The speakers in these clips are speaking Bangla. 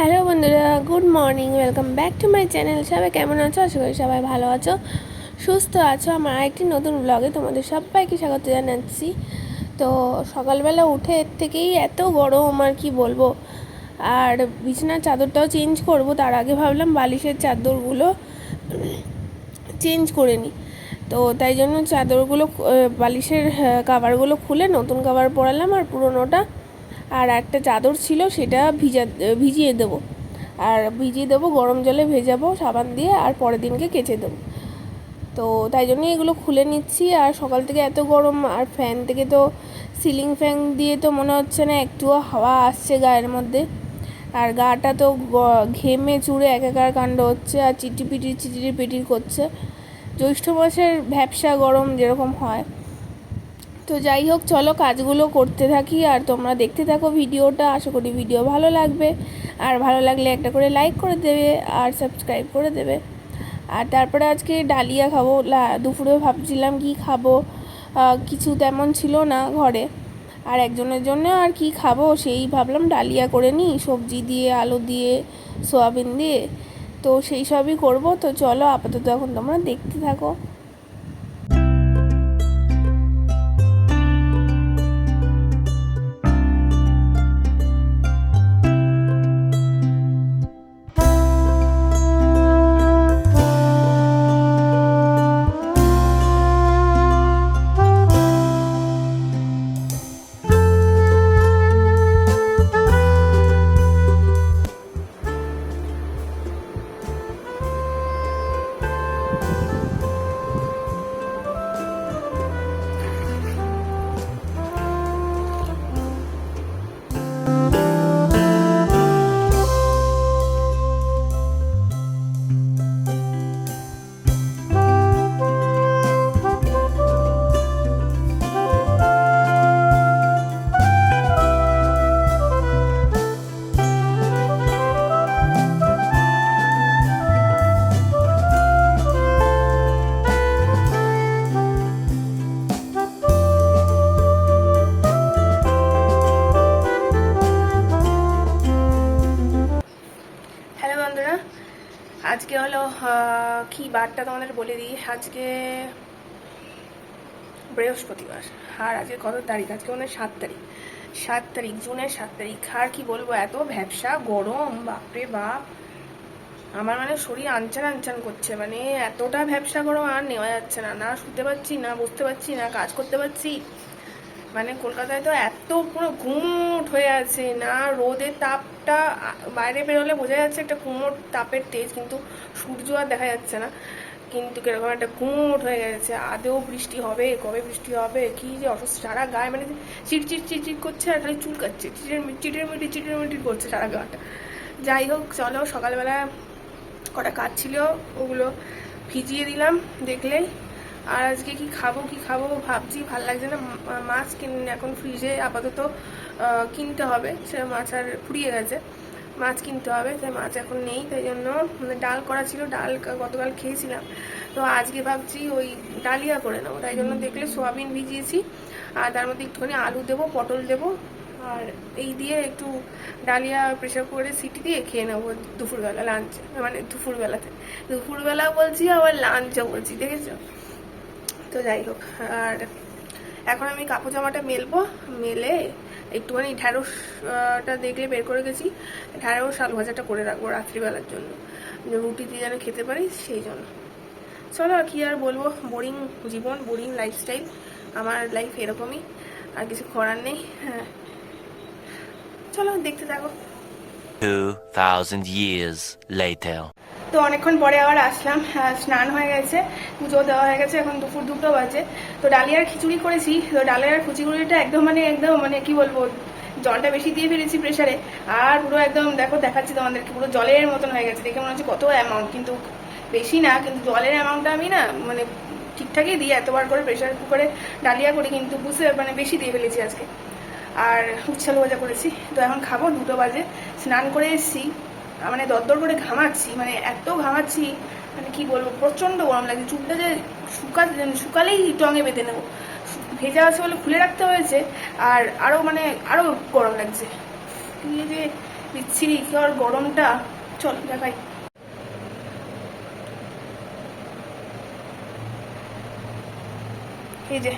হ্যালো বন্ধুরা, good morning, welcome back to my channel. সবাই কেমন আছো? আশা করি সবাই ভালো আছো, সুস্থ আছো। আমার আরেকটি নতুন ব্লগে তোমাদের সবাইকে স্বাগত জানাচ্ছি। তো সকালবেলা উঠে এর থেকেই এত গরম, আর কি বলব? আর বিছানার চাদরটাও চেঞ্জ করব, তার আগে ভাবলাম বালিশের চাদরগুলো চেঞ্জ করে নিই তো তাই জন্য চাদরগুলো বালিশের কাভারগুলো খুলে নতুন কাভার পরালাম, আর পুরোনোটা আর একটা চাদর ছিল, সেটা ভিজা, ভিজিয়ে দেবো। আর ভিজিয়ে দেবো, গরম জলে ভেজাবো সাবান দিয়ে, আর পরের দিনকে কেচে দেবো। তো তাই জন্য এগুলো খুলে নিচ্ছি। আর সকাল থেকে এত গরম, আর ফ্যান থেকে তো, সিলিং ফ্যান দিয়ে তো মনে হচ্ছে না, একটুও হাওয়া আসছে গায়ের মধ্যে। আর গাটা তো ঘেমে চুড়ে একাকার কাণ্ড হচ্ছে, আর চিটিপিটির চিটির পিটির করছে। জ্যৈষ্ঠ মাসের ভ্যাবসা গরম যেরকম হয় তো যাই হোক, চলো কাজগুলো করতে থাকি আর তোমরা দেখতে থাকো ভিডিওটা। আশা করি ভিডিও ভালো লাগবে। আর ভালো লাগলে একটা করে লাইক করে দেবে আর সাবস্ক্রাইব করে দেবে। আর তারপরে আজকে ডালিয়া খাব। দুপুরে ভাবছিলাম কি খাব। কিছু তেমন ছিল না ঘরে। আর একজনের জন্য আর কি খাব সেই ভাবলাম ডালিয়া করে নিই, সবজি দিয়ে, আলু দিয়ে, সোয়াবিন দিয়ে। তো সেই সবই করব। তো চলো আপাতত এখন তোমরা দেখতে থাকো। কি বারটা তোমাদের বলে দিই? আজকে বৃহস্পতিবার। আর আজকে কত তারিখ? আজকে মনে হয় সাত তারিখ। সাত তারিখ, জুনের সাত তারিখ। আর কি বলব, এত ব্যবসা গরম, বাপরে বাপ। আমার মানে শরীর আনচান আনচান করছে মানে এতটা ব্যবসা গরম আর নেওয়া যাচ্ছে না। না শুতে পারছি, না বসতে পারছি, না কাজ করতে পারছি। মানে কলকাতায় তো এত পুরো ঘুমট হয়ে আছে, না রোদের তাপটা আ- বাইরে বেরোলে বোঝা যাচ্ছে একটা কুমোট তাপের তেজ, কিন্তু সূর্য আর দেখা যাচ্ছে না। কিন্তু কীরকম একটা কুমোট হয়ে গেছে। আদেও বৃষ্টি হবে? কবে বৃষ্টি হবে? কি যে অসুস্থ। সারা গায়ে মানে চিটচিট চিটচিট করছে আর খালি চুলকাচ্ছে চিটের চিটের মিটি, চিটের মিটির করছে সারা গাটা। যাই হোক, চলো সকালবেলা কটা কাজ ছিল, ওগুলো ভিজিয়ে দিলাম, দেখলেই। আর আজকে কি খাব কি খাব ভাবছি, ভালো লাগছে না। মাছ কিন এখন ফ্রিজে আপাতত কিনতে হবে। সে মাছ আর ফুরিয়ে গেছে। মাছ কিনতে হবে, তাই মাছ এখন নেই, তাই জন্য মানে ডাল করা ছিল, ডাল গতকাল খেয়েছিলাম। তো আজকে ভাবছি ওই ডালিয়া করে নেব, তাই জন্য দেখলে সোয়াবিন ভিজিয়েছি। আর তার মধ্যে একটুখানি আলু দেবো, পটল দেবো। আর এই দিয়ে একটু ডালিয়া প্রেশার করে সিটি দিয়ে খেয়ে নেব দুপুরবেলা লাঞ্চ মানে দুপুরবেলাতে। দুপুরবেলা বলছি, আবার লাঞ্চও বলছি, দেখেছ? তো যাই হোক আর এখন আমি কাপড় জামাটা মেলবো মেলে একটুখানি ঢ্যাঁড়সটা দেখলে বের করে গেছি ঢ্যাঁড়স আলু ভাজাটা করে রাখব রাত্রিবেলার জন্য রুটি দিয়ে যেন খেতে পারি সেই জন্য। চলো কি আর বলব বোরিং জীবন বোরিং লাইফস্টাইল আমার লাইফ এরকমই আর কিছু করার নেই হ্যাঁ। চলো দেখতে থাকো। 2,000 years later. তো অনেকক্ষণ পরে আবার আসলাম স্নান হয়ে গেছে, পুজো দেওয়া হয়ে গেছে, এখন দুপুর দুটো বাজে। তো ডালিয়ার খিচুড়ি করেছি, তো ডালিয়ার খিচুড়িটা একদম মানে একদম মানে কি বলব, জলটা বেশি দিয়ে ফেলেছি প্রেশারে আর পুরো একদম, দেখো, দেখাচ্ছি তোমাদেরকে, পুরো জলের মতন হয়ে গেছে। দেখে মনে হচ্ছে কত অ্যামাউন্ট কিন্তু বেশি না, কিন্তু জলের অ্যামাউন্টটা আমি না মানে ঠিকঠাকই দিই এতবার করে প্রেশার কুকারে ডালিয়া করি, কিন্তু বুঝতে মানে বেশি দিয়ে ফেলেছি আজকে। আর উচ্ছাল ভাজা করেছি, তো এখন খাব, দুটো বাজে, স্নান করে এসেছি। মানে দরদর করে ঘামাচ্ছি মানে এত ঘামাচ্ছি মানে কি বলব প্রচণ্ড গরম লাগছে। চুলটা যে শুকা শুকালেই টঙে বেঁধে নেব। ভেজা আছে বলে খুলে রাখতে হয়েছে, আর আরও মানে আরও গরম লাগছে। এই যে বিচ্ছিরি আর গরমটা। চল, দেখাই। এই যে।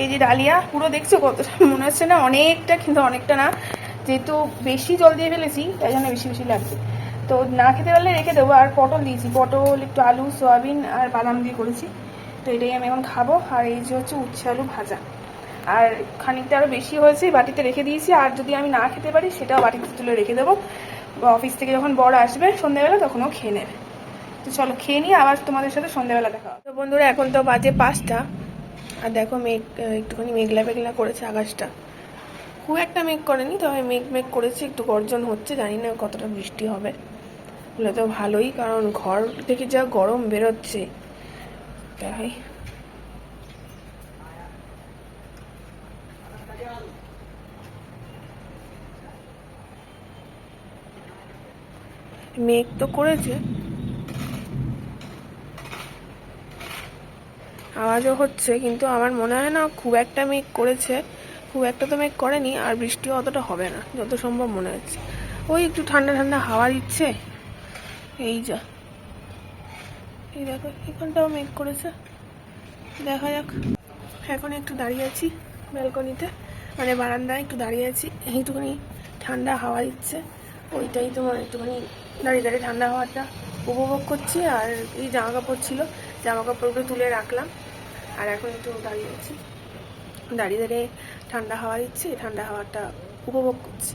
এই যে ডালিয়া, পুরো দেখছ কতটা? মনে হচ্ছে না অনেকটা, কিন্তু অনেকটা না। যেহেতু বেশি জল দিয়ে ফেলেছি, তাই জন্য বেশি বেশি লাগছে। তো না খেতে পারলে রেখে দেবো। আর পটল দিয়েছি। পটল, একটু আলু, সয়াবিন আর বাদাম দিয়ে করেছি। তো এটাই আমি এখন খাব। আর এই যে হচ্ছে উচ্ছে আলু ভাজা। আর খানিকটা আরও বেশি হয়েছে বাটিতে রেখে দিয়েছি। আর যদি আমি না খেতে পারি, সেটাও বাটিতে তুলে রেখে দেবো। অফিস থেকে যখন বড় আসবে সন্ধ্যাবেলা তখনও খেয়ে নেবে। তো চলো, খেয়ে নিয়ে আবার তোমাদের সাথে সন্ধ্যাবেলা দেখা হবে। তো বন্ধুরা, এখন তো বাজে পাঁচটা। আর দেখো মেঘ একটুখানি মেঘলা মেঘলা করেছে আকাশটা। খুব একটা মেঘ করেনি, তবে মেঘ মেঘ করেছে, একটু গর্জন হচ্ছে, জানি না কতটা বৃষ্টি হবে। হলে তো ভালোই, কারণ ঘর থেকে যা গরম বেরোচ্ছে। তাই। মেঘ তো করেছে আওয়াজও হচ্ছে, কিন্তু আমার মনে হয় না খুব একটা মেঘ করেছে, খুব একটা তো মেঘ করেনি, আর বৃষ্টিও অতটা হবে না, যত সম্ভব মনে হচ্ছে। ওই একটু ঠান্ডা ঠান্ডা হাওয়া দিচ্ছে। এই যা। এই দেখো, এখানটাও মেঘ করেছে। দেখা যাক। এখন একটু দাঁড়িয়ে আছি ব্যালকনিতে মানে বারান্দায় একটু দাঁড়িয়ে আছি এইটুখানি ঠান্ডা হাওয়া দিচ্ছে। ওইটাই তোমার একটুখানি দাঁড়িয়ে দাঁড়িয়ে ঠান্ডা হাওয়াটা উপভোগ করছি, আর এই জামা কাপড় ছিল। জামা কাপড়গুলো তুলে রাখলাম। আর এখন একটু দাঁড়িয়ে আছি। দাঁড়িয়ে দাঁড়িয়ে ঠান্ডা হাওয়া দিচ্ছে, ঠান্ডা হাওয়াটা উপভোগ করছি।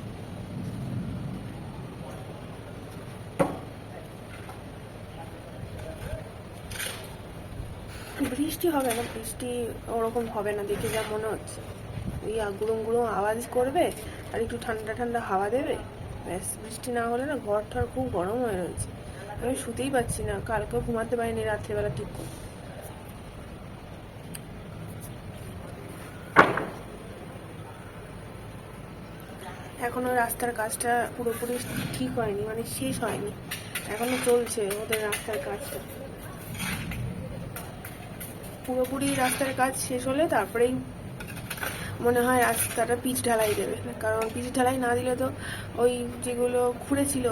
বৃষ্টি হবে না, বৃষ্টি ওরকম হবে না, দেখে যা মনে হচ্ছে। ওই গুঁড়ো গুঁড়ো আওয়াজ করবে আর একটু ঠান্ডা ঠান্ডা হাওয়া দেবে। ব্যাস, বৃষ্টি না হলে না ঘর ঠর খুব গরম হয়ে রয়েছে। আমি শুতেই পাচ্ছি না। কালকেও ঘুমাতে পারিনি, রাত্রেবেলা ঠিক করে এখনও রাস্তার কাজটা পুরোপুরি ঠিক হয়নি মানে শেষ হয়নি। এখনও চলছে ওদের রাস্তার কাজটা। পুরোপুরি রাস্তার কাজ শেষ হলে তারপরেই মনে হয় রাস্তাটা পিচ ঢালাই দেবে। কারণ পিচ ঢালাই না দিলে তো ওই যেগুলো খুঁড়েছিল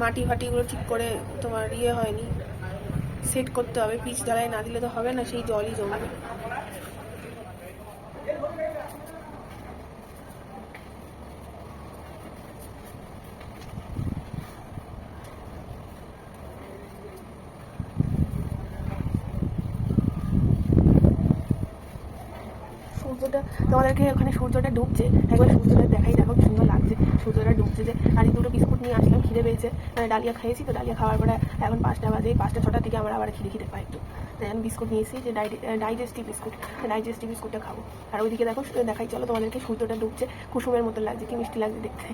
মাটি ফাটিগুলো ঠিক করে তোমার ইয়ে হয়নি। সেট করতে হবে, পিচ দাঁড়ায় না দিলে তো হবে না, সেই জলই জমবে। সূর্যটা, তোমাদেরকে ওখানে সূর্যটা ডুবছে। একবার সূর্যটা দেখাই, দেখো সুন্দর লাগছে। সূর্যটা ডুবছে যে, আর দুটো বিস্কুট নিয়ে আসলাম, খিদে পেয়েছে। মানে ডালিয়া খেয়েছি তো, ডালিয়া খাওয়ার পরে এখন পাঁচটা বাজে, পাঁচটা ছটা থেকে আমার আবার খিদে খিদে পাই একটু। তাই আমি বিস্কুট নিয়েছি যে ডাইজেস্টিভ বিস্কুট ডাইজেস্টিভ বিস্কুটটা খাব। আর ওইদিকে দেখো দেখাই, চলো তোমাদেরকে সূর্যটা ডুবছে। কুসুমের মতো লাগছে, কি মিষ্টি লাগছে দেখতে।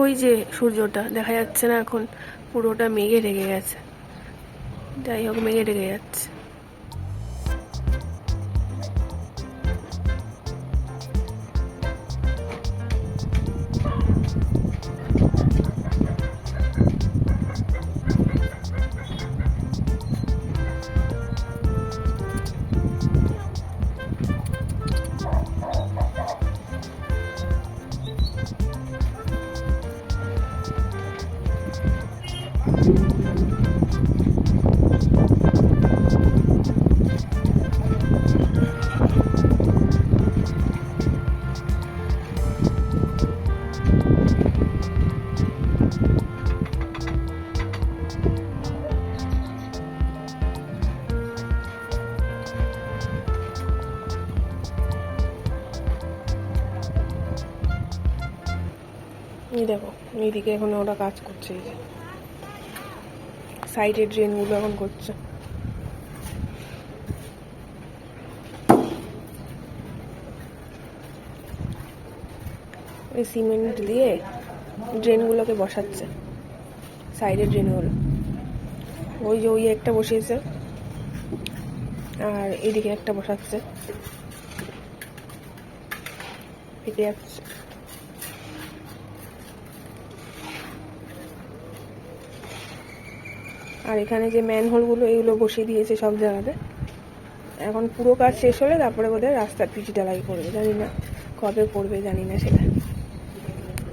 ওই যে সূর্যটা, দেখা যাচ্ছে না এখন, পুরোটা মেঘে ঢেকে গেছে। যাই হোক, মেঘে ঢেকে যাচ্ছে। Thank you. এই দেখো, এইদিকে এখন ওরা কাজ করছে, এই যে। সাইডের ড্রেনগুলো এখন করছে। এই সিমেন্ট দিয়ে ড্রেনগুলোকে বসাচ্ছে সাইডের ড্রেনগুলো ওই যে ওই একটা বসিয়েছে, আর এদিকে একটা বসাচ্ছে। পেকে যাচ্ছে। আর এখানে যে ম্যানহোলগুলো এগুলো বসিয়ে দিয়েছে সব জায়গাতে। এখন পুরো কাজ শেষ হলে তারপরে বোধহয় রাস্তার পিচি ঢালাই করবে, জানি না কবে করবে জানি না সেটা।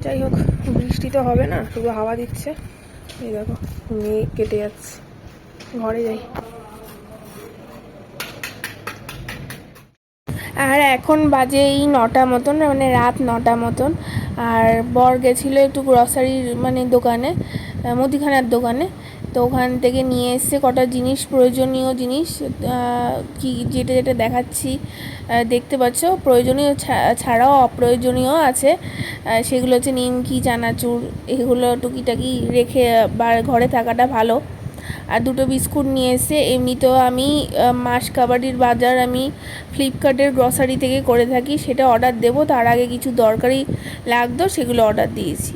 যাই হোক, বৃষ্টি তো হবে না, শুধু হাওয়া দিচ্ছে। এই দেখো, মেঘ কেটে যাচ্ছে। ঘরে যাই। আর এখন বাজে এই নটা মতন মানে রাত নটা মতন। আর বর গেছিল একটু গ্রসারির মানে দোকানে, মুদিখানার দোকানে। তো ওখান থেকে নিয়ে এসছে কটা জিনিস প্রয়োজনীয় জিনিস কি যেটা যেটা দেখাচ্ছি দেখতে পাচ্ছ, প্রয়োজনীয় ছাড়াও অপ্রয়োজনীয় আছে। সেগুলো হচ্ছে নিমকি, চানাচুর, এগুলো টুকিটাকি রেখে বা ঘরে থাকাটা ভালো। আর দুটো বিস্কুট নিয়ে এসে এমনিতেও আমি মাস কাবাডির বাজার আমি ফ্লিপকার্টের গ্রসারি থেকে করে থাকি, সেটা অর্ডার দেবো। তার আগে কিছু দরকারি লাগতো, সেগুলো অর্ডার দিয়েছি।